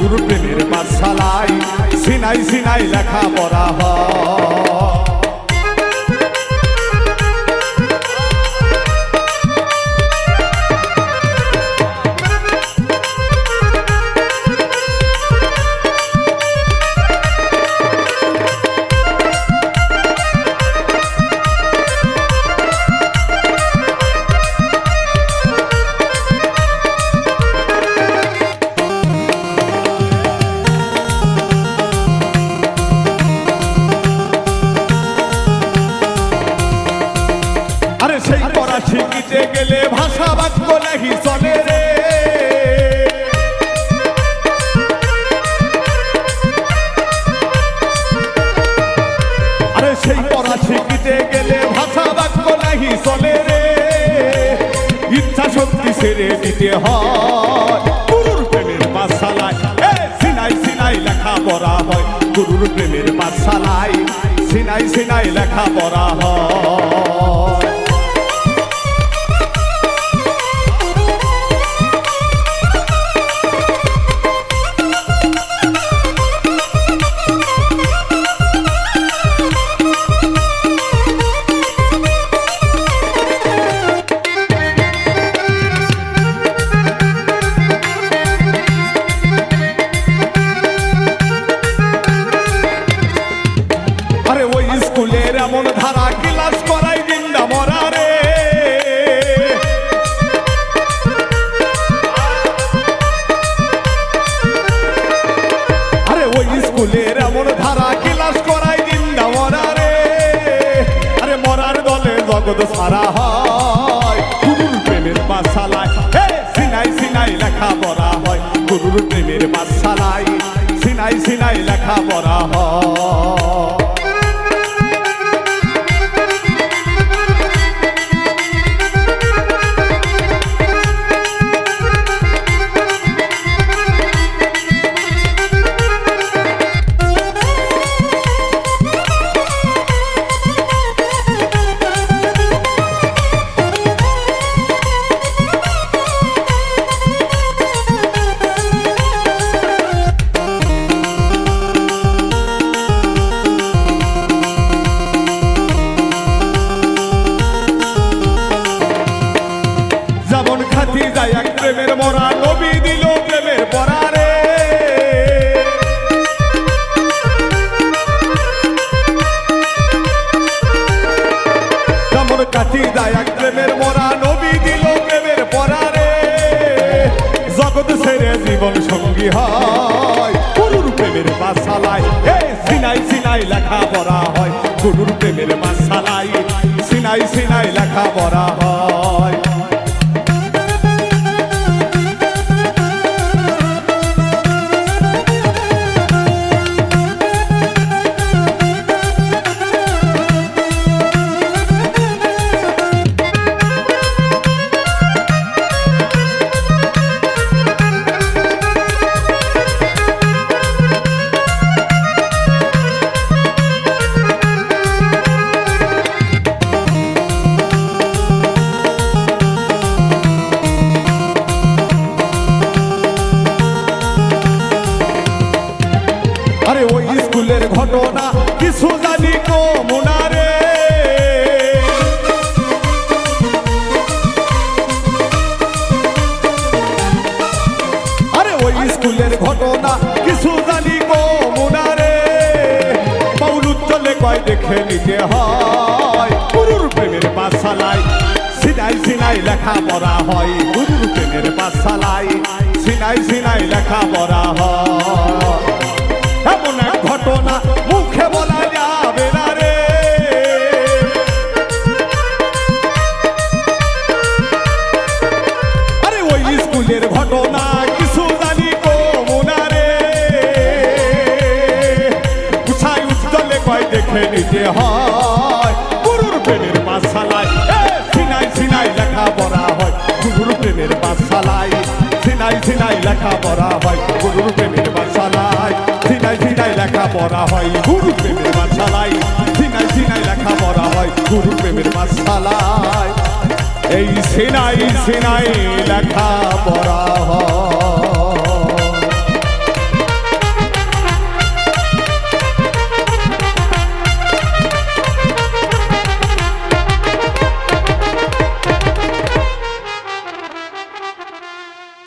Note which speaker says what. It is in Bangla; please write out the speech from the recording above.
Speaker 1: গুরুর প্রেমের পাঠশালায় সিনাই সিনাই লেখা পড়া হয়। শিখিতে গেলে ভাষা বাক্য নাহি চলে রে। আরে সেই পড়া শিখিতে গেলে ভাষা বাক্য নাহি চলে রে। ইচ্ছা শক্তি ছেড়ে দিতে হয়। গুরুর প্রেমের পাঠশালায় এ, সিনাই সিনাই লেখা পড়া হয়। গুরুর প্রেমের পাঠশালায় সিনাই সিনাই লেখা পড়া হয়। পাঠশালায় সিনাই সিনাই লেখা পড়া হয়। যেমন খাতি যায় এক প্রেমের মরা, নবী দিল প্রেমের পরারে। যেমন কাটি যায় এক প্রেমের মরা, নবী দিল প্রেমের পরারে। জগৎ ছেড়ে জীবন সঙ্গী হয়, গুরুর প্রেমের বাসালায় হে সিনাই সিনাই লেখা পড়া হয়, গুরুর প্রেমের বাসালায় সিনাই সিনাই লেখা পড়া হয়। স্কুলের ঘটনা, কিছু জানি কো মোনারে। আরে ওই স্কুলের ঘটনা, কিছু জানি কো মোনারে। মৌলুদ চলে কয়, দেখে নিতে হয়। গুরুর প্রেমের পাঠশালায় সিনাই সিনাই লেখা পড়া হয়। গুরুর প্রেমের পাঠশালায় সিনাই সিনাই লেখা পড়া হয়। দেখে নিতে হয়, গুরুর প্রেমের পাঠশালায়। সিনাই সিনাই লেখা পড়া হয়, গুরুর প্রেমের পাঠশালায়। সিনাই সিনাই লেখা পড়া হয়, গুরুর প্রেমের পাঠশালায়। সিনাই সিনাই লেখা পড়া হয় গুরু প্রেমের পাঠশালায়। সিনাই সিনাই লেখা পড়া হয় গুরু প্রেমের পাঠশালায়। এই সিনাই সিনাই লেখা পড়া হয়।